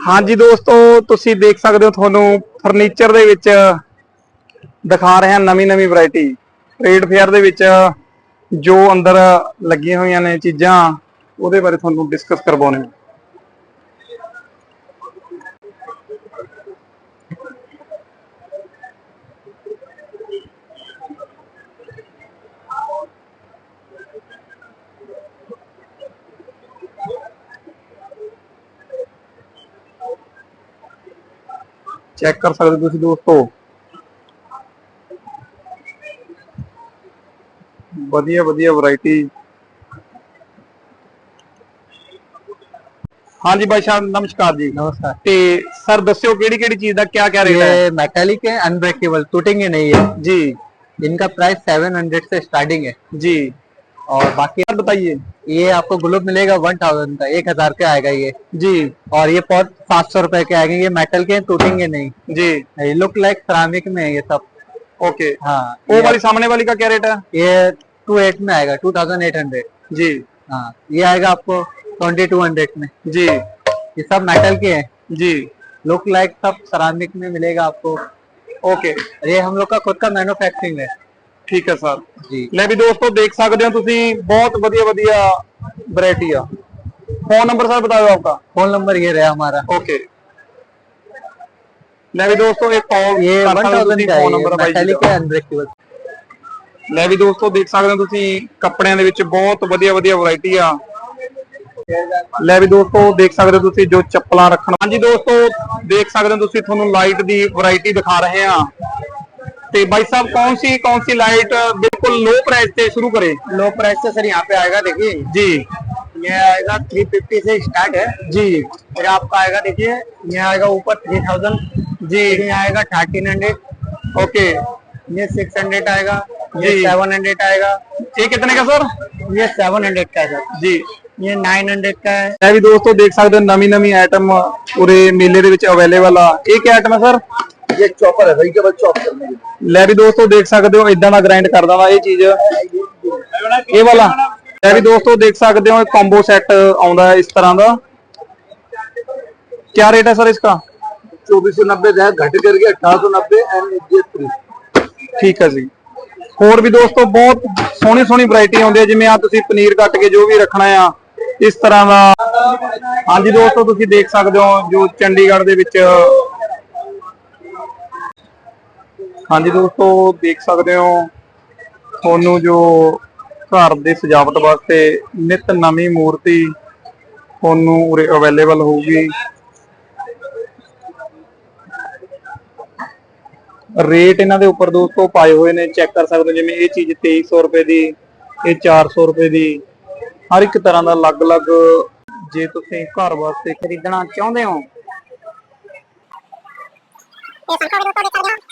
ਹਾਂਜੀ ਦੋਸਤੋ, ਤੁਸੀਂ ਦੇਖ ਸਕਦੇ ਹੋ ਤੁਹਾਨੂੰ ਫਰਨੀਚਰ ਦੇ ਵਿੱਚ ਦਿਖਾ ਰਹੇ ਹਾਂ ਨਵੀਂ ਨਵੀਂ ਵੈਰਾਈਟੀ ਟ੍ਰੇਡ ਫੇਅਰ ਦੇ ਵਿੱਚ ਜੋ ਅੰਦਰ ਲੱਗੀਆਂ ਹੋਈਆਂ ਨੇ ਚੀਜ਼ਾਂ, ਉਹਦੇ ਬਾਰੇ ਤੁਹਾਨੂੰ ਡਿਸਕਸ ਕਰਵਾਉਣੇ ਚੈੱਕ ਕਰ ਸਕਦੇ ਹੋ ਤੁਸੀਂ ਦੋਸਤੋ ਵਧੀਆ ਵਧੀਆ ਵੈਰਾਈਟੀ ਹਾਂਜੀ ਭਾਈ ਸਾਹਿਬ ਨਮਸਕਾਰ ਜੀ नमस्कार ਤੇ ਸਰ ਦੱਸਿਓ ਕਿਹੜੀ ਕਿਹੜੀ ਚੀਜ਼ ਦਾ ਕਿਆ ਕਿਆ ਰੇਟ ਹੈ ये मेटालिक है अनब्रेकेबल टूटेंगे नहीं है जी इनका प्राइस 700 से स्टार्टिंग है जी और बाकी सर बताइए। ये आपको ग्लोब मिलेगा 1000 का एक हज़ार का आएगा ये। जी। और ये पॉट सात सौ रूपए के आएँगे ये मेटल के टूटेंगे नहीं। जी। ये लुक लाइक सिरामिक में है ये सब। ओके। हाँ वो वाली सामने वाली का क्या रेट है? ये टू एट में आएगा टू थाउज़ेंड एट हंड्रेड जी। हाँ ये आएगा आपको ट्वेंटी टू हंड्रेड में। जी। ये सब मेटल के हैं। जी। लुक लाइक सब सिरामिक में मिलेगा आपको। ओके। ये हम लोग का खुद का मैन्युफैक्चरिंग है। ਠੀਕ ਹੈ ਸਰ जी ਲੈ ਵੀ ਦੋਸਤੋ ਦੇਖ ਸਕਦੇ ਹੋ ਤੁਸੀਂ ਬਹੁਤ ਵਧੀਆ ਵਧੀਆ ਵੈਰਾਈਟੀ ਆ ਫੋਨ ਨੰਬਰ ਸਰ ਬਤਾਓ ਆਪਕਾ फोन नंबर ये रहा हमारा ओके ਲੈ ਵੀ ਦੋਸਤੋ ਇਹ ਕਾਲ ये ਕਰ वन ਸਕਦੇ ਹੋ थाउजेंड ਤੁਸੀਂ का ਫੋਨ है ਨੰਬਰ ਬਾਈ ਜੀ मेटालिक ਦਾ। है अनब्रेकेबल ਲੈ ਵੀ ਦੋਸਤੋ ਦੇਖ ਸਕਦੇ ਹੋ ਤੁਸੀਂ ਕੱਪੜਿਆਂ ਦੇ ਵਿੱਚ ਬਹੁਤ ਵਧੀਆ ਵਧੀਆ ਵੈਰਾਈਟੀ ਆ ਲੈ ਵੀ ਦੋਸਤੋ ਦੇਖ ਸਕਦੇ ਹੋ ਤੁਸੀਂ ਜੋ ਚੱਪਲਾਂ ਰੱਖਣ ਹਾਂਜੀ ਦੋਸਤੋ ਦੇਖ ਸਕਦੇ ਹੋ ਤੁਸੀਂ ਤੁਹਾਨੂੰ ਲਾਈਟ ਦੀ ਵੈਰਾਈਟੀ ਦਿਖਾ ਰਹੇ ਆ ਤੇ भाई साहब कौन सी कौन सी लाइट बिल्कुल लो प्राइस से शुरू करें लो प्राइस से सर यहाँ पे आएगा देखिए जी ये आएगा थ्री फिफ्टी से स्टार्ट है जी फिर आपका आएगा देखिए ये आएगा ऊपर थ्री थाउजेंड जी ये आएगा थर्टीन हंड्रेड ओके ये सिक्स हंड्रेड आएगा ये जी। सेवन हंड्रेड आएगा ये कितने का सर ये सेवन हंड्रेड का है सर जी ये नाइन हंड्रेड का है ਇਹ ਵੀ ਦੋਸਤੋ ਦੇਖ ਸਕਦੇ ਹੋ ਨਵੀਂ ਨਵੀਂ ਆਈਟਮ ਉਰੇ ਮੇਲੇ ਦੇ ਵਿੱਚ ਅਵੇਲੇਬਲ ਆ ਇਹ ਕੀ ਆਈਟਮ ਹੈ ਸਰ ये ਦੋਸਤੋ ਦੇਖ ਸਕਦੇ ਹੋ ਇਦਾਂ ਦਾ ਗ੍ਰਾਈਂਡ ਕਰਦਾ ਵਾ ਇਹ ਚੀਜ਼। ਇਹ ਵਾਲਾ ਲੈ ਦੋਸਤੋ ਦੇਖ ਸਕਦੇ ਹੋ ਕੰਬੋ ਸੈੱਟ ਆਉਂਦਾ ਹੈ ਇਸ ਤਰ੍ਹਾਂ ਦਾ। ਕੀ ਰੇਟ ਹੈ ਸਰ ਇਸਕਾ? चौबीस सौ नब्बे है घट करके अठारह सौ नब्बे एंड ਠੀਕ ਹੈ ਜੀ। ਹੋਰ ਵੀ ਦੋਸਤੋ ਬਹੁਤ ਸੋਹਣੀ ਸੋਹਣੀ ਵੈਰਾਈਟੀ ਆਉਂਦੀ ਹੈ ਜਿਵੇਂ ਆ ਤੁਸੀਂ ਪਨੀਰ ਕੱਟ ਕੇ ਜੋ ਵੀ ਰੱਖਣਾ ਆ ਇਸ ਤਰ੍ਹਾਂ ਦਾ। ਹਾਂਜੀ ਦੋਸਤੋ ਤੁਸੀਂ ਦੇਖ ਸਕਦੇ ਹੋ ਜੋ ਚੰਡੀਗੜ੍ਹ ਦੇ ਵਿੱਚ ਹਾਂਜੀ ਦੋਸਤੋ, ਦੇਖ ਸਕਦੇ ਹੋ, ਤੁਹਾਨੂੰ ਜੋ ਘਰ ਦੇ ਸਜਾਵਟ ਵਾਸਤੇ ਨਿਤ ਨਵੀਂ ਮੂਰਤੀ ਤੁਹਾਨੂੰ ਉਰੇ ਅਵੇਲੇਬਲ ਹੋਊਗੀ। ਰੇਟ ਇਹਨਾਂ ਦੇ ਉੱਪਰ ਦੋਸਤੋ ਪਾਏ ਹੋਏ ਨੇ ਚੈੱਕ ਕਰ ਸਕਦੇ ਹੋ, ਜਿਵੇਂ ਇਹ ਚੀਜ਼ 2300 ਰੁਪਏ ਦੀ, ਇਹ 400 ਰੁਪਏ ਦੀ, ਹਰ ਇੱਕ ਤਰ੍ਹਾਂ ਦਾ ਅਲੱਗ-ਅਲੱਗ ਜੇ ਤੁਸੀਂ ਘਰ ਵਾਸਤੇ ਖਰੀਦਣਾ ਚਾਹੁੰਦੇ ਹੋ। ਇਹ ਸੰਖਾ ਵੀਡੀਓ ਤੁਹਾਡੇ ਕਰ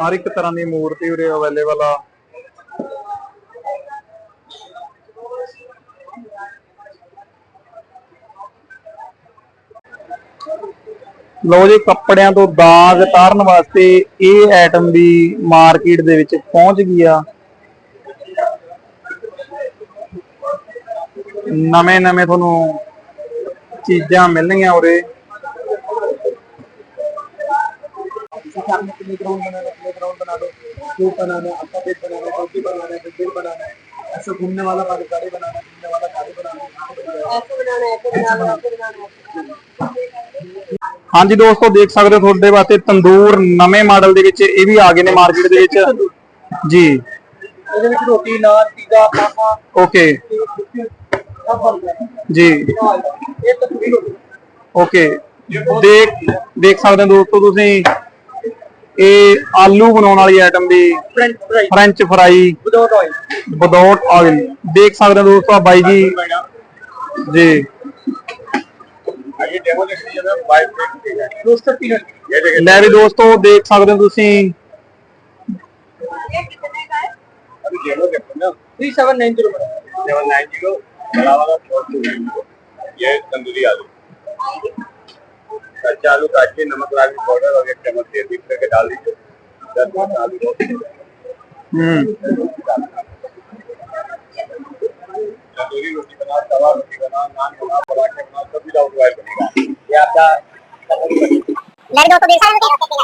ਹਰ ਇੱਕ ਤਰ੍ਹਾਂ ਦੀ ਮੂਰਤੀ ਉਰੇ ਅਵੇਲੇਬਲ ਆ। ਲਓ ਜੀ ਕੱਪੜਿਆਂ ਤੋਂ ਦਾਗ ਤਾਰਨ ਵਾਸਤੇ ਇਹ ਆਈਟਮ ਵੀ ਮਾਰਕੀਟ ਦੇ ਵਿੱਚ ਪਹੁੰਚ ਗਈ ਆ ਨਵੇਂ ਨਵੇਂ ਤੁਹਾਨੂੰ ਚੀਜ਼ਾਂ ਮਿਲਣਗੀਆਂ ਉਰੇ सामने प्ले ग्राउंड बनाना प्ले ग्राउंड बना दो ट्यूब बनाना अपना बेड बनाना टोपी बनाना बिल्डिंग बनाना ऐसे घूमने वाला गाड़ी गाड़ी बनाना घूमने वाला गाड़ी बनाना ऐसे बनाना ऐसे बनाना ऐसे बनाना ਹਾਂਜੀ ਦੋਸਤੋ ਦੇਖ ਸਕਦੇ ਹੋ ਤੁਹਾਡੇ ਵਾਸਤੇ ਤੰਦੂਰ ਨਵੇਂ ਮਾਡਲ ਦੇ ਵਿੱਚ ਇਹ ਵੀ ਆ ਗਏ ਨੇ ਮਾਰਕੀਟ ਦੇ ਵਿੱਚ। ਜੀ। ਇਹਦੇ ਵਿੱਚ ਰੋਟੀ ਨਾਨ ਪੀਜ਼ਾ ਪਾਪਾ ਓਕੇ ਜੀ। ਇਹ ਤਸਵੀਰ ਹੋਗੀ ਓਕੇ ਦੇਖ ਦੇਖ ਸਕਦੇ ਹੋ ਦੋਸਤੋ ਤੁਸੀਂ ਇਹ ਆਲੂ ਬਣਾਉਣ ਵਾਲੀ ਆਈਟਮ ਦੀ French fry without oil without oil ਦੇਖ ਸਕਦੇ ਹੋ ਦੋਸਤੋ ਆਹ ਬਾਈ ਜੀ। ਜੀ। ਲੈ ਵੀ ਦੋਸਤੋ ਦੇਖ ਸਕਦੇ ਹੋ ਤੁਸੀਂ अभी डेमो देखो ना 3790 790 बड़ा वाला 420 ये तंदूरी आलू कच्चा आलू काट के नमक लाल पाउडर और एक चम्मच तेल मिक्स करके डाल दीजिए दस मिनट आलू को ਹੂੰ तंदूरी रोटी बनाओ तवा रोटी बनाओ नान बनाओ पराठे बनाओ सब भी राउंड वाइज बनेगा ये आपका मेरे दोस्तों देख सकते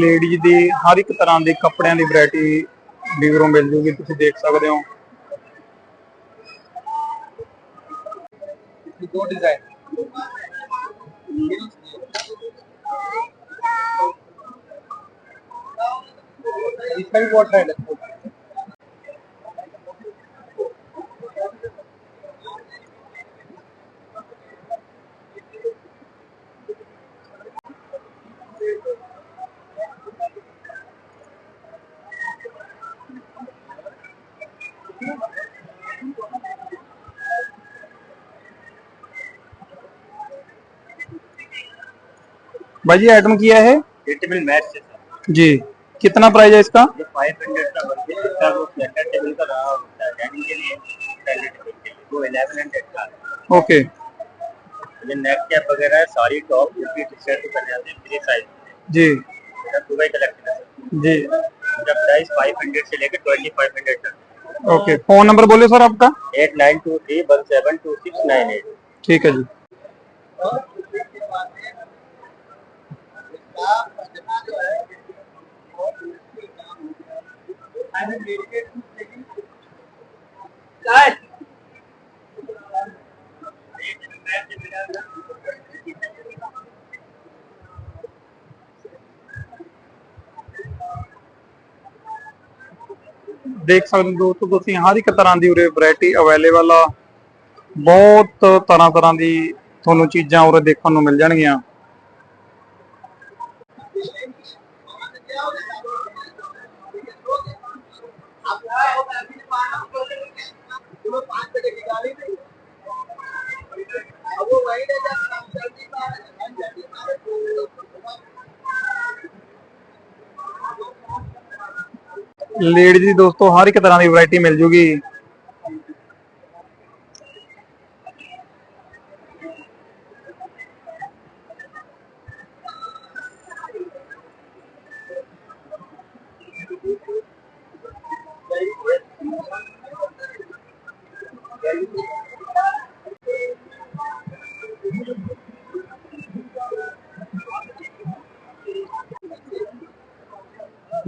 ਲੇਡੀਜ਼ ਦੇ ਹਰ ਇੱਕ ਤਰ੍ਹਾਂ ਦੇ ਕੱਪੜਿਆਂ ਦੀ ਵੈਰਾਈਟੀ ਵੀਵਰੋਂ ਮਿਲ ਜੂਗੀ, ਤੁਸੀਂ ਦੇਖ ਸਕਦੇ ਹੋ। ਦੋ ਡਿਜ਼ਾਈਨ है। भाई जी आइटम किया है? जी। कितना प्राइस है इसका? फाइव हंड्रेड का हैं वो स्टैंडर्ड टेबल का रहा होता है डाइनिंग के लिए टेबल के लिए वो इलेवन हंड्रेड का। ओके ये नेक कैप वगैरह है सारी टॉप कुर्ती टी शर्ट बन जाते हैं फ्री साइज़ जी। दुबई कलेक्शन है जी। जब प्राइस फाइव हंड्रेड से लेकर ट्वेंटी फाइव हंड्रेड तक। ओके फ़ोन नंबर बोलिए सर आपका। Eight nine two three one seven two six nine eight ठीक है जी। ਦੇਖ ਸਕਦੇ ਹੋ ਦੋਸਤੋ, ਤੁਸੀਂ ਹਰ ਇੱਕ ਤਰ੍ਹਾਂ ਦੀ ਉਰੇ ਵੈਰਾਈਟੀ ਅਵੇਲੇਬਲ ਆ। ਬਹੁਤ ਤਰ੍ਹਾਂ ਤਰ੍ਹਾਂ ਦੀ ਤੁਹਾਨੂੰ ਚੀਜ਼ਾਂ ਉਰੇ ਦੇਖਣ ਨੂੰ ਮਿਲ ਜਾਣਗੀਆਂ। पाँच बजे की गाड़ी नहीं अब वो वही ले जाकर हम जल्दी ਲੇਡੀਜ਼ ਦੀ ਦੋਸਤੋ ਹਰ ਇੱਕ ਤਰ੍ਹਾਂ ਦੀ ਵੈਰਾਈਟੀ ਮਿਲ ਜੂਗੀ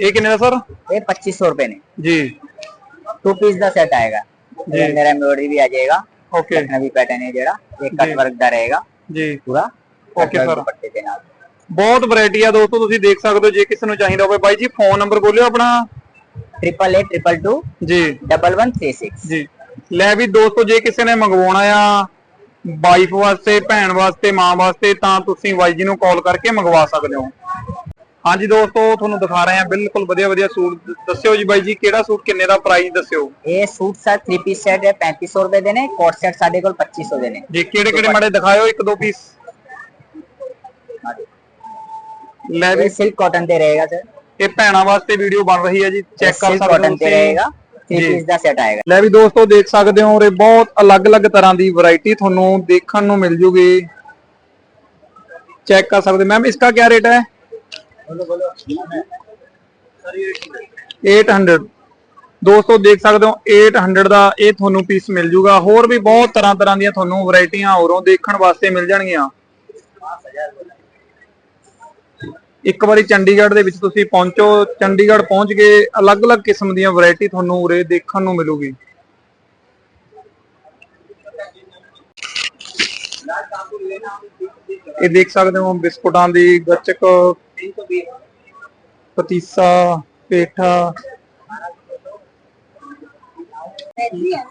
ਇਹ ਕਿੰਨੇ ਦਾ ਸਰ? ਇਹ 2500 रुपए में ਜੀ। टू पीस ਦਾ ਸੈੱਟ ਆਏगा जी। मेरा एम्ब्रॉयडरी भी आ जाएगा ओके अपना भी पैटर्न है जरा एक जी। कट वर्क का ਜੀ। पूरा Okay, sir। दुपट्टे के नाल ਬਹੁਤ ਵੈਰਾਈਟੀ ਆ ਦੋਸਤੋ ਤੁਸੀਂ ਦੇਖ ਸਕਦੇ ਹੋ ਜੇ ਕਿਸੇ ਨੂੰ ਚਾਹੀਦਾ ਹੋਵੇ। ਬਾਈ ਜੀ ਫੋਨ ਨੰਬਰ ਬੋਲਿਓ ਆਪਣਾ। ट्रिपल एट ट्रिपल टू ਜੀ। डबल वन थ्री सिक्स ਜੀ। ਲੈ ਵੀ ਦੋਸਤੋ ਜੇ ਕਿਸੇ ਨੇ ਮੰਗਵਾਉਣਾ ਆ ਵਾਈਫ ਵਾਸਤੇ ਭੈਣ ਵਾਸਤੇ ਮਾਂ ਵਾਸਤੇ ਤਾਂ ਤੁਸੀਂ ਬਾਈ ਜੀ ਨੂੰ ਕਾਲ ਕਰਕੇ ਮੰਗਵਾ ਸਕਦੇ ਹੋ। ਹਾਂਜੀ ਦੋਸਤੋ ਤੁਹਾਨੂੰ ਦਿਖਾ ਰਹੇ ਹਾਂ ਬਿਲਕੁਲ ਵਧੀਆ ਵਧੀਆ ਸੂਟ। ਦੱਸਿਓ ਜੀ ਬਾਈ ਜੀ ਕਿਹੜਾ ਸੂਟ ਕਿੰਨੇ ਦਾ ਪ੍ਰਾਈਸ ਦੱਸਿਓ? ਇਹ ਸੂਟ ਸਰ 3 ਪੀਸ ਸੈਟ ਹੈ 3500 ਰੁਪਏ ਦੇ ਨੇ ਕੋਟ ਸੈਟ ਸਾਡੇ ਕੋਲ 2500 ਦੇ ਨੇ। ਜੀ ਕਿਹੜੇ ਕਿਹੜੇ ਮਾੜੇ ਦਿਖਾਇਓ ਇੱਕ ਦੋ ਪੀਸ ਲੈ ਵੀ। ਸਿਲਕ ਕਾਟਨ ਤੇ ਰਹੇਗਾ ਸਰ। ਇਹ ਭੈਣਾ ਵਾਸਤੇ ਵੀਡੀਓ ਬਣ ਰਹੀ ਹੈ ਜੀ ਚੈੱਕ ਕਰ ਸਕਦੇ ਹੋ ਕਾਟਨ ਤੇ ਰਹੇਗਾ 3 ਦਾ ਸੈਟ ਆਏਗਾ। ਲੈ ਵੀ ਦੋਸਤੋ ਦੇਖ ਸਕਦੇ ਹੋ ਰੇ ਬਹੁਤ ਅਲੱਗ-ਅਲੱਗ ਤਰ੍ਹਾਂ ਦੀ ਵੈਰਾਈਟੀ ਤੁਹਾਨੂੰ ਦੇਖਣ ਨੂੰ ਮਿਲ ਜੂਗੀ। ਚੈੱਕ ਕਰ ਸਕਦੇ। ਮੈਮ ਇਸ ਦਾ ਕੀ ਰੇਟ ਹੈ? 800 ਦੋਸਤੋ, ਦੇਖ ਸਕਦੇ ਹੋ 800 ਦਾ ਇਹ ਤੁਹਾਨੂੰ ਪੀਸ ਮਿਲ ਜੂਗਾ। ਹੋਰ ਵੀ ਬਹੁਤ ਤਰ੍ਹਾਂ ਤਰ੍ਹਾਂ ਦੀਆਂ ਤੁਹਾਨੂੰ ਵੈਰਾਈਟੀਆਂ ਹੋਰੋਂ ਦੇਖਣ ਵਾਸਤੇ ਮਿਲ ਜਾਣਗੀਆਂ। ਇੱਕ ਵਾਰੀ ਚੰਡੀਗੜ੍ਹ ਦੇ ਵਿੱਚ ਤੁਸੀਂ ਪਹੁੰਚੋ। ਚੰਡੀਗੜ੍ਹ ਪਹੁੰਚ ਕੇ ਅਲੱਗ-ਅਲੱਗ ਕਿਸਮ ਦੀਆਂ ਵੈਰਾਈਟੀ ਤੁਹਾਨੂੰ ਉਰੇ ਦੇਖਣ ਨੂੰ ਮਿਲੂਗੀ। ਇਹ ਦੇਖ ਸਕਦੇ ਹੋ, ਬਿਸਕੁਟਾਂ ਦੀ ਗੱਚਕ ਪਤੀਸਾ ਪੇਠਾ।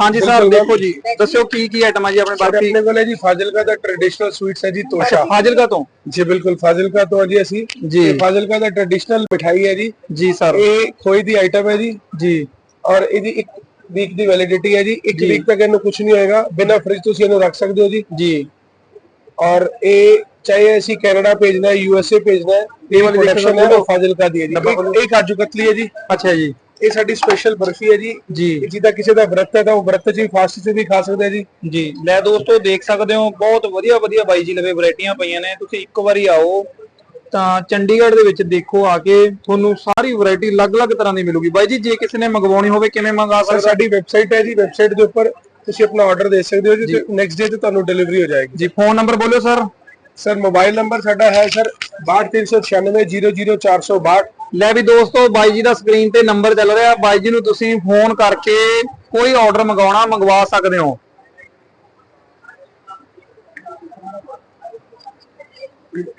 ਹਾਂਜੀ ਸਰ ਦੇਖੋ ਜੀ ਦੱਸਿਓ ਕੀ ਕੀ ਆਈਟਮ ਜੀ ਆਪਣੇ ਸਾਡੇ ਬਰਫੀ ਆਪਣੇ ਕੋਲ ਹੈ ਜੀ ਫਾਜ਼ਿਲਕਾ ਦਾ ਟ੍ਰੈਡੀਸ਼ਨਲ ਸਵੀਟਸ ਹੈ ਜੀ ਤੋਸ਼ਾ। ਫਾਜ਼ਿਲਕਾ ਤੋਂ? ਜੀ ਬਿਲਕੁਲ ਫਾਜ਼ਿਲਕਾ ਤੋਂ ਜੀ ਅਸੀਂ। ਜੀ। ਇਹ ਫਾਜ਼ਿਲਕਾ ਦਾ ਟ੍ਰੈਡੀਸ਼ਨਲ ਮਿਠਾਈ ਹੈ ਜੀ। ਜੀ ਸਰ। ਇਹ ਖੋਏ ਦੀ ਆਈਟਮ ਹੈ ਜੀ। ਜੀ। ਔਰ ਇਹਦੀ ਇੱਕ ਵੀਕ ਦੀ ਵੈਲਿਡਿਟੀ ਹੈ ਜੀ। ਇੱਕ ਜੀ। ਵੀਕ ਤੱਕ ਇਹਨੂੰ ਕੁਝ ਨਹੀਂ ਹੋਏਗਾ। ਬਿਨਾਂ ਫ੍ਰਿਜ ਤੁਸੀਂ ਇਹਨੂੰ ਰੱਖ ਸਕਦੇ ਹੋ ਜੀ। ਜੀ। ਔਰ ਇਹ ਚਾਹੇ ਅਸੀਂ ਕੈਨੇਡਾ ਭੇਜਣਾ ਹੈ ਯੂਐਸਏ ਭੇਜਣਾ ਹੈ ਇਹ ਵਾਲੀ ਪ੍ਰੋਡਕਸ਼ਨ ਹੈ ਉਹ ਫਾਜ਼ਿਲਕਾ ਦੀ ਹੈ ਜੀ। ਇੱਕ- ਇਹ ਕਾਜੂ ਕਤਲੀ ਹੈ ਜੀ। ਅੱਛਾ ਜੀ। ਇਹ ਸਾਡੀ ਸਪੈਸ਼ਲ ਬਰਫੀ ਹੈ ਜੀ। ਜੀ। ਜਿਹਦਾ ਕਿਸੇ ਦਾ ਵਰਤ ਹੈ ਤਾਂ ਉਹ ਵਰਤ ਚ ਵੀ ਫਾਸਟ ਚ ਵੀ ਖਾ ਸਕਦਾ ਹੈ ਜੀ। ਜੀ। ਲੈ ਦੋਸਤੋ ਦੇਖ ਸਕਦੇ ਹੋ ਬਹੁਤ ਵਧੀਆ ਵਧੀਆ ਬਾਈ ਜੀ ਲਵੇ ਵੈਰਾਈਟੀਆਂ ਪਈਆਂ ਨੇ। ਤੁਸੀਂ ਇੱਕ ਵਾਰੀ ਆਓ ਤਾਂ ਚੰਡੀਗੜ੍ਹ ਦੇ ਵਿੱਚ ਦੇਖੋ ਆ ਕੇ ਤੁਹਾਨੂੰ ਸਾਰੀ ਵੈਰਾਈਟੀ ਅਲੱਗ-ਅਲੱਗ ਤਰ੍ਹਾਂ ਦੀ ਮਿਲੂਗੀ। ਬਾਈ ਜੀ ਜੇ ਕਿਸੇ ਨੇ ਮੰਗਵਾਉਣੀ ਹੋਵੇ ਕਿਵੇਂ ਮੰਗਾ ਸਕਦਾ ਸਾਡੀ ਵੈਬਸਾਈਟ ਹੈ ਜੀ ਵੈਬਸਾਈਟ ਦੇ ਉੱਪਰ ਤੁਸੀਂ ਆਪਣਾ ਆਰਡਰ ਦੇ ਸਕਦੇ ਹੋ ਜੀ ਨੈਕਸਟ ਡੇ ਤੇ ਤੁਹਾਨੂੰ ਡਿਲੀਵਰੀ ਹੋ ਜਾਏਗੀ। ਜੀ ਫੋਨ ਨੰਬਰ ਬੋਲਿਓ ਸਰ ਸਰ ਮੋਬਾਈਲ ਨੰਬਰ ਸਾਡਾ ਹੈ ਸਰ 6239600462 ਲੈ ਵੀ ਦੋਸਤੋ ਬਾਈ ਜੀ ਦਾ ਸਕਰੀਨ ਤੇ ਨੰਬਰ ਚੱਲ ਰਿਹਾ। ਬਾਈ ਜੀ ਨੂੰ ਤੁਸੀਂ ਫੋਨ ਕਰਕੇ ਕੋਈ ਆਰਡਰ ਮੰਗਵਾਉਣਾ ਮੰਗਵਾ ਸਕਦੇ ਹੋ?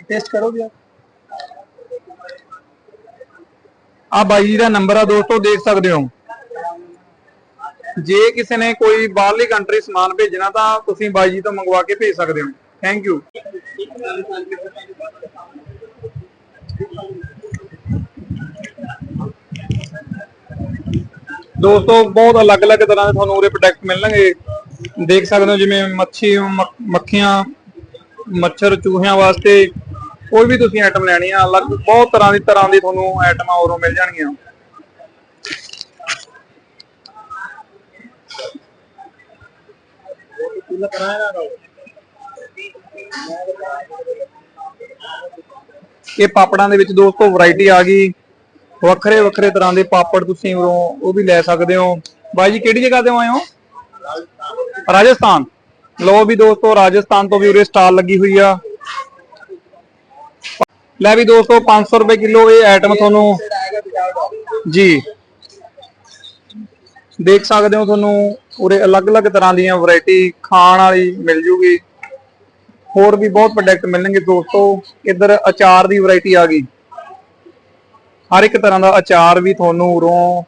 ਟੈਸਟ ਕਰੋ ਜੀ ਆ ਬਾਈ ਜੀ ਦਾ ਨੰਬਰ ਆ ਦੋਸਤੋ ਦੇਖ ਸਕਦੇ ਹੋ। ਜੇ ਕਿਸੇ ਨੇ ਕੋਈ ਬਾਹਰਲੀ ਕੰਟਰੀ ਸਮਾਨ ਭੇਜਣਾ ਤਾਂ ਤੁਸੀਂ ਬਾਈ ਜੀ ਤੋਂ ਮੰਗਵਾ ਕੇ ਭੇਜ ਸਕਦੇ ਹੋ। ਥੈਂਕ ਯੂ ਦੋਸਤੋ, ਬਹੁਤ ਅਲੱਗ-ਅਲੱਗ ਤਰ੍ਹਾਂ ਦੇ ਤੁਹਾਨੂੰ ਉਰੇ ਪ੍ਰੋਡਕਟ ਮਿਲਣਗੇ। ਦੇਖ ਸਕਦੇ ਹੋ ਜਿਵੇਂ ਮੱਛੀ ਮੱਖੀਆਂ, ਮੱਛਰ ਚੂਹਿਆਂ ਵਾਸਤੇ ਕੋਈ ਵੀ ਤੁਸੀਂ ਆਈਟਮ ਲੈਣੀ ਆ, ਅਲੱਗ ਬਹੁਤ ਤਰ੍ਹਾਂ ਦੀ ਤਰ੍ਹਾਂ ਦੀ ਤੁਹਾਨੂੰ ਆਈਟਮਾਂ ਉਰੋਂ ਮਿਲ ਜਾਣਗੀਆਂ। ਇਹ ਪਾਪੜਾਂ ਦੇ ਵਿੱਚ ਦੋਸਤੋ ਵੈਰਾਈਟੀ ਆ ਗਈ। ਵੱਖਰੇ ਵੱਖਰੇ ਤਰ੍ਹਾਂ ਦੇ ਪਾਪੜ ਤੁਸੀਂ ਉਰੋਂ ਉਹ ਵੀ ਲੈ ਸਕਦੇ ਹੋ। ਬਾਈ ਜੀ, ਕਿਹੜੀ ਜਗ੍ਹਾ ਤੇ ਆਏ ਹੋ? ਰਾਜਸਥਾਨ। ਲੋ ਵੀ ਦੋਸਤੋ, ਰਾਜਸਥਾਨ ਤੋਂ ਵੀ ਉਰੇ ਸਟਾਲ ਲੱਗੀ ਹੋਈ ਆ। ਲੈ ਵੀ ਦੋਸਤੋ 500 ਰੁਪਏ ਕਿਲੋ ਇਹ ਆਈਟਮ ਤੁਹਾਨੂੰ ਜੀ। ਦੇਖ ਸਕਦੇ ਹੋ ਤੁਹਾਨੂੰ ਉਰੇ ਅਲੱਗ-ਅਲੱਗ ਤਰ੍ਹਾਂ ਦੀਆਂ ਵੈਰਾਈਟੀ ਖਾਣ ਵਾਲੀ ਮਿਲ ਜੂਗੀ। ਹੋਰ ਵੀ ਬਹੁਤ ਪ੍ਰੋਡਕਟ ਮਿਲਣਗੇ ਦੋਸਤੋ। ਇੱਧਰ ਅਚਾਰ ਦੀ ਵੈਰਾਈਟੀ ਆ ਗਈ। ਹਰ ਇੱਕ ਤਰ੍ਹਾਂ ਦਾ ਅਚਾਰ ਵੀ ਤੁਹਾਨੂੰ ਉਰੋਂ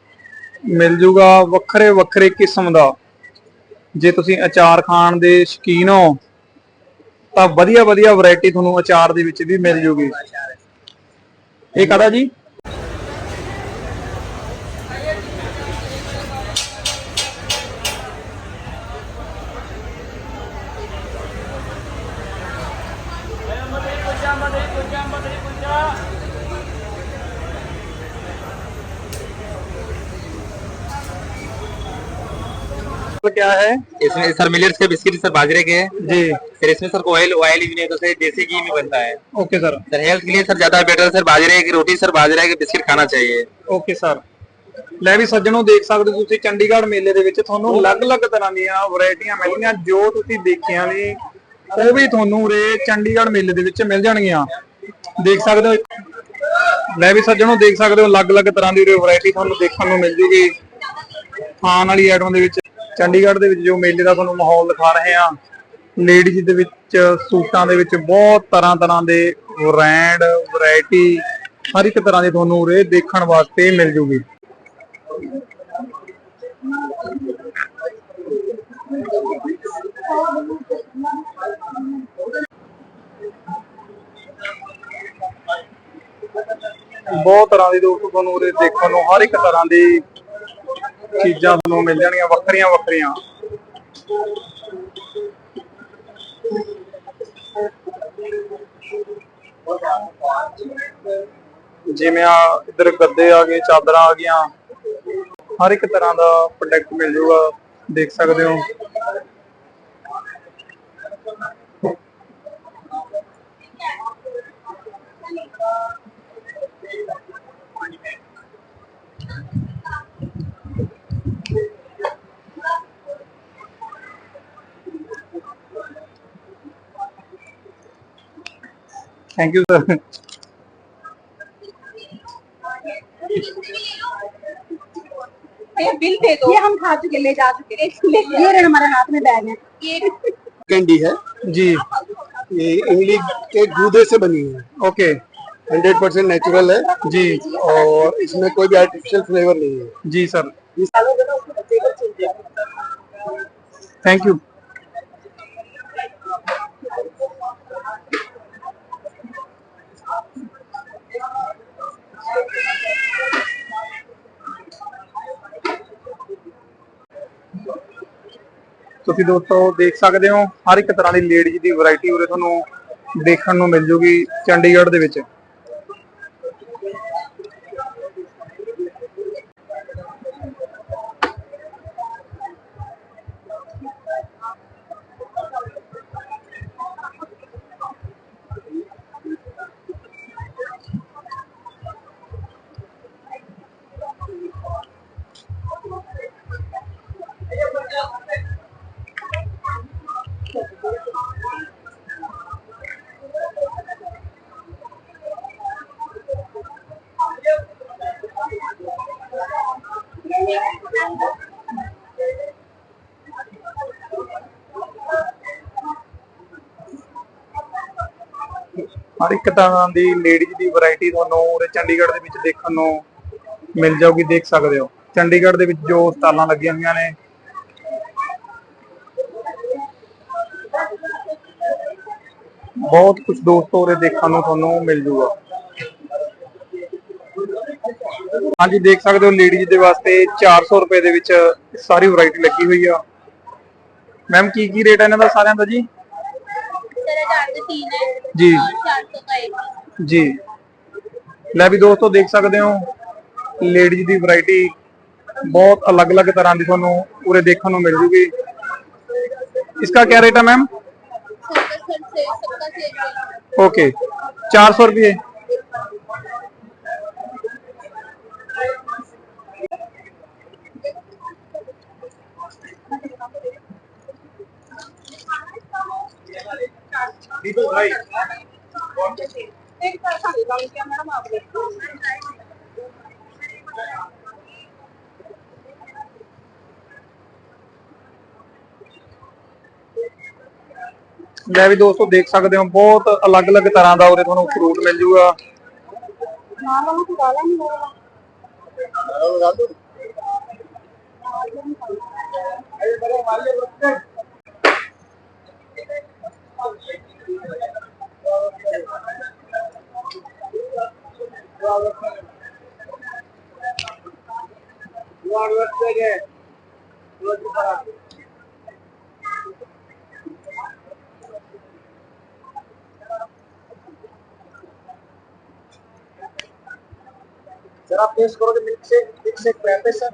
ਮਿਲ ਜੂਗਾ, ਵੱਖਰੇ ਵੱਖਰੇ ਕਿਸਮ ਦਾ। ਜੇ ਤੁਸੀਂ ਅਚਾਰ ਖਾਣ ਦੇ ਸ਼ੌਕੀਨ ਹੋ, ਤਾਂ ਵਧੀਆ ਵਧੀਆ ਵੈਰਾਈਟੀ ਤੁਹਾਨੂੰ ਅਚਾਰ ਦੇ ਵਿੱਚ ਵੀ ਮਿਲ ਜੂਗੀ। ਇਹ ਕਾਹਦਾ ਜੀ क्या है इसमें सर मिलेट्स के बिस्किट सर बाजरे के हैं जी फिर इसमें सर ऑयल ऑयल भी नहीं तो सर देसी घी में बनता है ओके सर सर हेल्थ के लिए सर ज्यादा बेटर सर बाजरे की रोटी सर बाजरे के बिस्किट खाना चाहिए ਓਕੇ ਸਰ ਲੈ ਵੀ ਸੱਜਣੋ ਦੇਖ ਸਕਦੇ ਹੋ ਤੁਸੀਂ ਚੰਡੀਗੜ੍ਹ ਮੇਲੇ ਦੇ ਵਿੱਚ ਤੁਹਾਨੂੰ ਅਲੱਗ-ਅਲੱਗ ਤਰ੍ਹਾਂ ਦੀਆਂ ਵੈਰਾਈਟੀਆਂ ਮਿਲਣਗੀਆਂ ਜੋ ਤੁਸੀਂ ਦੇਖੀਆਂ ਨੇ ਉਹ ਵੀ ਤੁਹਾਨੂੰ ਉਰੇ ਚੰਡੀਗੜ੍ਹ ਮੇਲੇ ਦੇ ਵਿੱਚ ਮਿਲ ਜਾਣਗੀਆਂ ਦੇਖ ਸਕਦੇ ਹੋ ਲੈ ਵੀ ਸੱਜਣੋ ਦੇਖ ਸਕਦੇ ਹੋ ਅਲੱਗ-ਅਲੱਗ ਤਰ੍ਹਾਂ ਦੀ ਉਰੇ ਵੈਰਾਈਟੀ ਤੁਹਾਨੂੰ ਦੇਖਣ ਨੂੰ ਮਿਲ ਜੂਗੀ ਖਾਣ ਵਾਲੀ ਆਈਟਮ ਦੇ ਵਿੱਚ ਚੰਡੀਗੜ੍ਹ ਦੇ ਵਿੱਚ ਜੋ ਮੇਲੇ ਦਾ ਤੁਹਾਨੂੰ ਮਾਹੌਲ ਦਿਖਾ ਰਹੇ ਆ ਲੇਡੀਜ਼ ਦੇ ਵਿੱਚ ਸੂਟਾਂ ਦੇ ਵਿੱਚ ਬਹੁਤ ਤਰ੍ਹਾਂ ਤਰ੍ਹਾਂ ਦੇ ਬ੍ਰਾਂਡ ਵੈਰਾਈਟੀ ਹਰ ਇੱਕ ਤਰ੍ਹਾਂ ਦੀ ਤੁਹਾਨੂੰ ਉਰੇ ਦੇਖਣ ਵਾਸਤੇ ਮਿਲ ਜੂਗੀ। ਬਹੁਤ ਤਰ੍ਹਾਂ ਦੇ ਦੋਸਤੋ ਤੁਹਾਨੂੰ ਉਰੇ ਦੇਖਣ ਨੂੰ ਹਰ ਇੱਕ ਤਰ੍ਹਾਂ ਦੀ ਚੀਜ਼ਾਂ ਤੁਹਾਨੂੰ ਮਿਲ ਜਾਣਗੀਆਂ, ਵੱਖਰੀਆਂ ਵੱਖਰੀਆਂ। ਜਿਵੇਂ ਆ ਇੱਧਰ ਗੱਦੇ ਆ ਗਏ, ਚਾਦਰਾਂ ਆ ਗਈਆਂ। ਹਰ ਇੱਕ ਤਰ੍ਹਾਂ ਦਾ ਪ੍ਰੋਡਕਟ ਮਿਲ ਜੂਗਾ, ਦੇਖ ਸਕਦੇ ਹੋ। थैंक यू सर बिल दे दो ये हम खा चुके ले जा चुके। ये रहे हमारे हाथ में बैग है। ये कैंडी है? जी। ये इमली के गूदे से बनी है। ओके हंड्रेड परसेंट नेचुरल है। जी। और इसमें कोई भी आर्टिफिशियल फ्लेवर नहीं है। जी सर थैंक यू ਤੁਸੀਂ ਦੋਸਤੋ ਦੇਖ ਸਕਦੇ ਹੋ ਹਰ ਇੱਕ ਤਰ੍ਹਾਂ ਦੀ ਲੇਡੀਜ਼ ਦੀ ਵੈਰਾਈਟੀ ਉਰੇ ਤੁਹਾਨੂੰ ਦੇਖਣ ਨੂੰ ਮਿਲ ਜੂਗੀ ਚੰਡੀਗੜ੍ਹ ਦੇ ਵਿੱਚ। ਹਰ ਇੱਕ ਤਰ੍ਹਾਂ ਦੀ ਲੇਡੀਜ਼ ਦੀ ਵੈਰਾਈਟੀ ਤੁਹਾਨੂੰ ਉਰੇ ਚੰਡੀਗੜ੍ਹ ਦੇ ਵਿੱਚ ਦੇਖਣ ਨੂੰ ਮਿਲ ਜਾਊਗੀ, ਦੇਖ ਸਕਦੇ ਹੋ। ਚੰਡੀਗੜ੍ਹ ਦੇ ਵਿੱਚ ਜੋ ਸਟਾਲਾਂ ਲੱਗੀਆਂ ਹੋਈਆਂ ਨੇ। ਬਹੁਤ ਕੁਝ ਦੋਸਤੋ ਉਰੇ ਦੇਖਣ ਨੂੰ ਤੁਹਾਨੂੰ ਮਿਲ ਜੂਗਾ। ਹਾਂਜੀ, ਦੇਖ ਸਕਦੇ ਹੋ ਲੇਡੀਜ਼ ਦੇ ਵਾਸਤੇ 400 ਰੁਪਏ ਦੇ ਵਿੱਚ ਸਾਰੀ ਵੈਰਾਈਟੀ ਲੱਗੀ ਹੋਈ ਆ। ਮੈਮ ਕੀ ਕੀ ਰੇਟ ਹੈ ਇਹਨਾਂ ਦਾ ਸਾਰਿਆਂ ਦਾ ਜੀ? तेरह हजार से तीन है ਜੀ चार सौ का एक ਜੀ ਲੈ ਵੀ ਦੋਸਤੋ ਦੇਖ ਸਕਦੇ ਹੋ ਲੇਡੀਜ਼ ਦੀ ਵੈਰਾਈਟੀ ਬਹੁਤ ਅਲੱਗ-ਅਲੱਗ ਤਰ੍ਹਾਂ ਦੀ ਤੁਹਾਨੂੰ ਉਰੇ ਦੇਖਣ ਨੂੰ ਮਿਲ ਜੂਗੀ इसका क्या रेट है मैम सत्तर सर से सबका सेट ओके चार सौ रुपये ਮੈਂ ਵੀ ਦੋਸਤੋ ਦੇਖ ਸਕਦੇ ਹੋ ਬਹੁਤ ਅਲੱਗ-ਅਲੱਗ ਤਰ੍ਹਾਂ ਦਾ ਉਰੇ ਤੁਹਾਨੂੰ ਫਰੂਟ ਮਿਲ ਜੂਗਾ। ਨਾਮ ਨੂੰ ਤਾਂ ਗਾਲਾ ਨਹੀਂ ਹੋਣਾ ਨਾਮ ਨੂੰ ਗਾਲਾ ਇਹ ਬੜੇ ਮਾਲੇ ਰੁੱਤੇ सर आप टेस्ट करोगे मिल्क शेक मिल्क शेक पे sir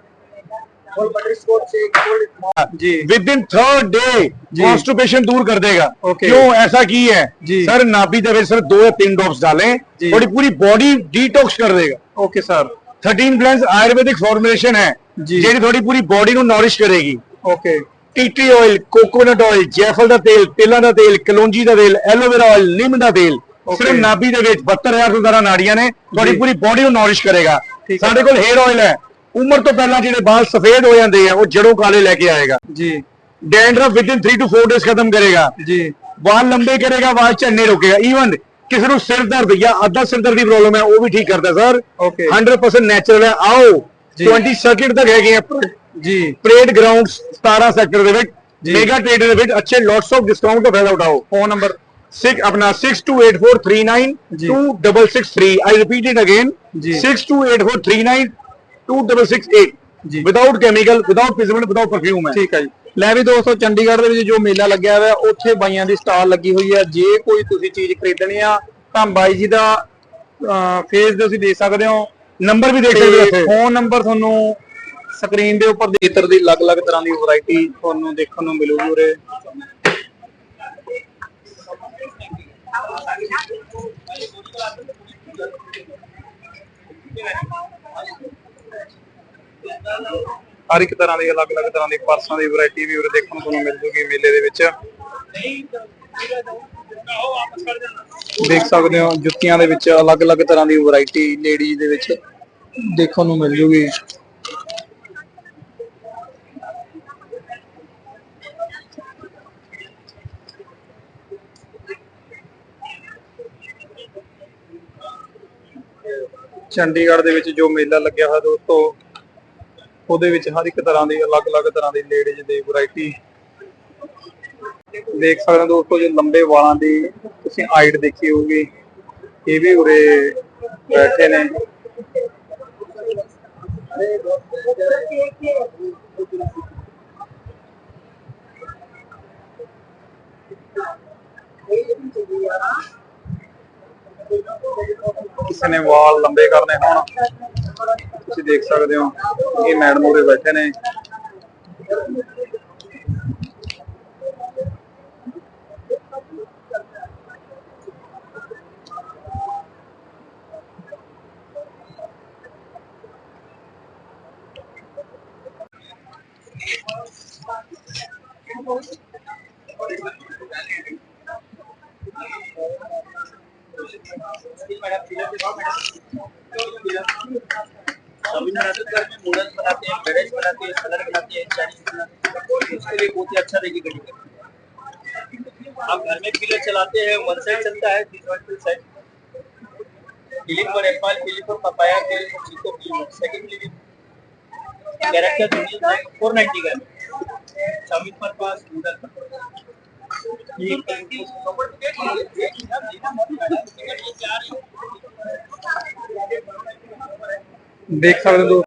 cold butterscotch shake cold जी। Within third day. कॉन्स्टिपेशन दूर कर देगा। Okay. क्यों? ऐसा की है? जी। सर नाभि दवे सर दो या तीन ड्रॉप्स डालें थोड़ी पूरी बॉडी डिटॉक्स कर देगा। Okay sir 13 Blaine's Ayurvedic formulation है जी। ਜਿਹੜੀ ਥੋੜੀ ਪੂਰੀ ਬੋਡੀ ਨੂੰ ਨੌਰਿਸ਼ ਕਰੇਗੀ okay TT oil coconut oil ਜੈਫਲ ਦਾ ਤੇਲ ਤਿਲਾਂ ਦਾ ਤੇਲ ਕਲੌਂਜੀ ਦਾ ਤੇਲ ਐਲੋਵੇਰਾ ਆਇਲ ਨਿੰਮ ਦਾ ਤੇਲ Okay. ਸਿਰਫ ਨਾਭੀ ਦੇ ਵਿੱਚ 72000 ਤੋਂ ਜ਼ਿਆਦਾ ਨਾੜੀਆਂ ਨੇ ਤੁਹਾਡੀ ਜੀ। ਪੂਰੀ ਬੋਡੀ ਨੂੰ ਨੌਰਿਸ਼ ਕਰੇਗਾ ਠੀਕ ਹੈ। ਸਾਡੇ ਕੋਲ ਹੇਅਰ ਆਇਲ ਹੈ ਉਮਰ ਤੋਂ ਪਹਿਲਾਂ ਜਿਹੜੇ ਵਾਲ ਸਫੇਦ ਹੋ ਜਾਂਦੇ ਆ ਉਹ ਜੜੋਂ ਕਾਲੇ ਲੈ ਕੇ ਆਏਗਾ जी dandruff within three two four days खत्म करेगा जी बाल लंबे करेगा बाल झड़ने रोकेगा इवन ਕਿਸੇ ਨੂੰ ਸਿਰ ਦਰਦ ਜਾਂ ਅੱਧਾ ਸਿਰ ਦਰਦ ਦੀ ਪ੍ਰੋਬਲਮ ਹੈ ਉਹ ਵੀ ਠੀਕ ਕਰਦਾ ਸਰ Okay. 100% ਨੈਚੁਰਲ ਹੈ ਆਓ ਜੀ। 20 ਸਰਕਿਟ ਤੱਕ ਹੈਗੇ ਆ ਜੀ ਪਰੇਡ ਗਰਾਊਂਡ 17 ਸੈਕਟਰ ਦੇ ਵਿੱਚ ਮੇਗਾ ਟ੍ਰੇਡ ਦੇ ਵਿੱਚ ਅੱਛੇ ਲੋਟਸ ਆਫ ਡਿਸਕਾਊਂਟ ਦਾ ਫਾਇਦਾ ਉਠਾਓ ਫੋਨ ਨੰਬਰ 6 ਆਪਣਾ 628439 ਜੀ। 2663 I repeat it again ਜੀ। 628439 2668 ਜੀ। without chemical without preservative without perfume ਹੈ ਠੀਕ ਹੈ ਜੀ ਲੈ ਵੀ ਦੋਸਤੋ ਚੰਡੀਗੜ੍ਹ ਦੇ ਵਿੱਚ ਜੋ ਮੇਲਾ ਲੱਗਿਆ ਹੋਇਆ ਉੱਥੇ ਬਾਈਆਂ ਦੀ ਸਟਾਲ ਲੱਗੀ ਹੋਈ ਹੈ। ਜੇ ਕੋਈ ਤੁਸੀਂ ਚੀਜ਼ ਖਰੀਦਣੀ ਆ ਤਾਂ ਬਾਈ ਜੀ ਦਾ ਫੇਸ ਦੇ ਤੁਸੀਂ ਦੇਖ ਸਕਦੇ ਹੋ। ਨੰਬਰ ਵੀ ਦੇਖ ਸਕਦੇ ਹੋ ਫੋਨ ਨੰਬਰ ਤੁਹਾਨੂੰ ਸਕਰੀਨ ਦੇ ਉੱਪਰ ਇਤਰ ਦੀ ਅਲੱਗ-ਅਲੱਗ ਤਰ੍ਹਾਂ ਦੀ ਵੈਰਾਈਟੀ ਤੁਹਾਨੂੰ ਦੇਖਣ ਨੂੰ ਮਿਲੂਗੀ ਉਰੇ। ਹਰ ਇੱਕ ਤਰ੍ਹਾਂ ਦੀ, ਅਲੱਗ-ਅਲੱਗ ਤਰ੍ਹਾਂ ਦੀ ਪਰਸਾਂ ਦੀ ਵੈਰਾਈਟੀ ਵੀ ਉਰੇ ਦੇਖਣ ਨੂੰ ਤੁਹਾਨੂੰ ਮਿਲ ਜੂਗੀ ਮੇਲੇ ਦੇ ਵਿੱਚ। ਦੇਖ ਸਕਦੇ ਹੋ, ਜੁੱਤੀਆਂ ਦੇ ਵਿੱਚ ਅਲੱਗ-ਅਲੱਗ ਤਰ੍ਹਾਂ ਦੀ ਵੈਰਾਈਟੀ ਲੇਡੀਜ਼ ਦੇ ਵਿੱਚ ਦੇਖਣ ਨੂੰ ਮਿਲ ਜੂਗੀ। ਚੰਡੀਗੜ੍ਹ ਦੇ ਵਿੱਚ ਜੋ ਮੇਲਾ ਲੱਗਿਆ ਹੋਇਆ, ਦੋਸਤੋ ਉਹਦੇ ਵਿੱਚ ਹਰ ਇੱਕ ਤਰ੍ਹਾਂ ਦੀ ਅਲੱਗ-ਅਲੱਗ ਤਰ੍ਹਾਂ ਦੀ ਲੇਡੀਜ਼ ਦੀ ਵੈਰਾਈਟੀ ਦੇਖ ਸਕਦੇ ਹੋ ਦੋਸਤੋ, ਜੋ ਲੰਬੇ ਵਾਲਾਂ ਦੀ ਤੁਸੀਂ ਹਾਈਟ ਦੇਖੀ ਹੋਊਗੀ, ਇਹ ਵੀ ਉਰੇ ਬੈਠੇ ਨੇ। ਕਿਸੇ ਨੇ ਵਾਲ ਲੰਬੇ ਕਰਨੇ ਹੋਣ, ਤੁਸੀਂ ਦੇਖ ਸਕਦੇ ਹੋ ਇਹ ਮੈਡਮ ਉਰੇ ਬੈਠੇ ਨੇ। में बनाते हैं, गणेश बनाते हैं, कलर बनाते हैं चाइनीज़ बनाते हैं। उसके लिए बहुत ही अच्छा रहेगी घड़ी आप घर में पिलर चलाते हैं, वन साइड चलता है साइड फिलिप एप्पल फिलिप पपाया, फिलिप चीको, फिलिप सेकंड फिलिप। कैरेक्टर फोर नाइन्टी का चाउमीन पर पास, नूडल पर ਦੇਖ ਸਕਦੇ ਹੋ।